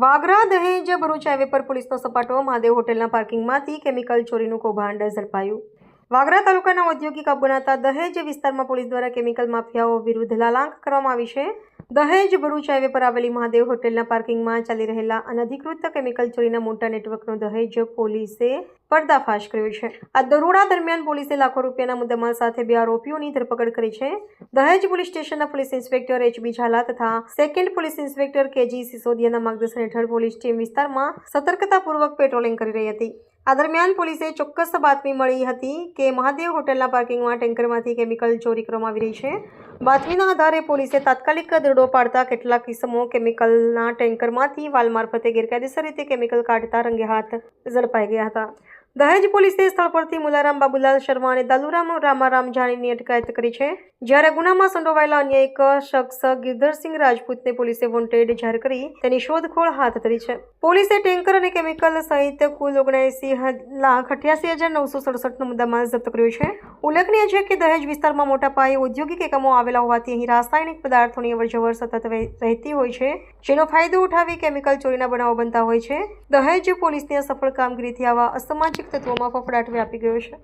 વાગરા દહેજ ભરૂચ હાઈવે પર પોલીસનો સપાટો મહાદેવ હોટેલના પાર્કિંગમાંથી કેમિકલ ચોરીનું કૌભાંડ ઝડપાયું. વાગરા તાલુકાના ઔદ્યોગિક હબ દહેજ વિસ્તારમાં પોલીસ દ્વારા કેમિકલ માફિયાઓ વિરુદ્ધ લાલાંક કરવામાં આવી છે. દહેજ ભરૂચ હાઈવે પર આવેલી મહાદેવ હોટેલના પાર્કિંગમાં ચાલી રહેલા અનધિકૃત કેમિકલ ચોરીના મોટા નેટવર્કનો દહેજ પોલીસે પર્દાફાશ કર્યો છે. આ દરોડા દરમિયાન પોલીસે લાખો રૂપિયાના મુદ્દામાલ સાથે બે આરોપીઓની ધરપકડ કરી છે. દહેજ પોલીસ સ્ટેશનના પોલીસ ઇન્સ્પેક્ટર એચબી ઝાલા તથા second police inspector K G સિસોદિયાના માર્ગદર્શન હેઠળ પોલીસ ટીમ વિસ્તારમાં સતર્કતાપૂર્વક પેટ્રોલિંગ કરી રહી હતી. આ દરમિયાન પોલીસે ચોક્કસ બાતમી મળી હતી કે મહાદેવ હોટલના પાર્કિંગમાં ટેન્કરમાંથી કેમિકલ ચોરી કરવામાં આવી રહી છે. બાતમીના આધારે પોલીસે તાત્કાલિક દરોડો પાડતા કેટલાક કિસ્મો કેમિકલના ટેન્કરમાંથી વાલ મારફતે ગેરકાયદેસર રીતે કેમિકલ કાઢતા રંગે હાથ ઝડપાઈ ગયા હતા. દહેજ પોલીસે સ્થળ પરથી મુલારામ બાબુલાલ શર્મા અને દાલુરામ રામારામ જાનીની અટકાયત કરી છે. જ્યારે ગુનામાં સંડોવાયેલા અન્ય એક શખ્સ ગિરધરસિંહ રાજપૂતને પોલીસે વોન્ટેડ જાહેર કરી તેની શોધખોળ હાથ ધરી છે. પોલીસે ટેન્કર અને કેમિકલ સહિત કુલ ઓગણસી લાખ અઠ્યાસી હજાર નવસો સડસઠનો મુદ્દામાલ જપ્ત કર્યો છે. ઉલ્લેખનીય છે કે દહેજ વિસ્તારમાં મોટા પાયે ઔદ્યોગિક એકમો આવેલા હોવાથી અહીં રાસાયણિક પદાર્થોની અવરજવર સતત રહેતી હોય છે, જેનો ફાયદો ઉઠાવી કેમિકલ ચોરીના બનાવો બનતા હોય છે. દહેજ પોલીસની સફળ કામગીરીથી આવા અસામાજિક તત્વોમાં ફફડાટ વ્યાપી ગયો છે.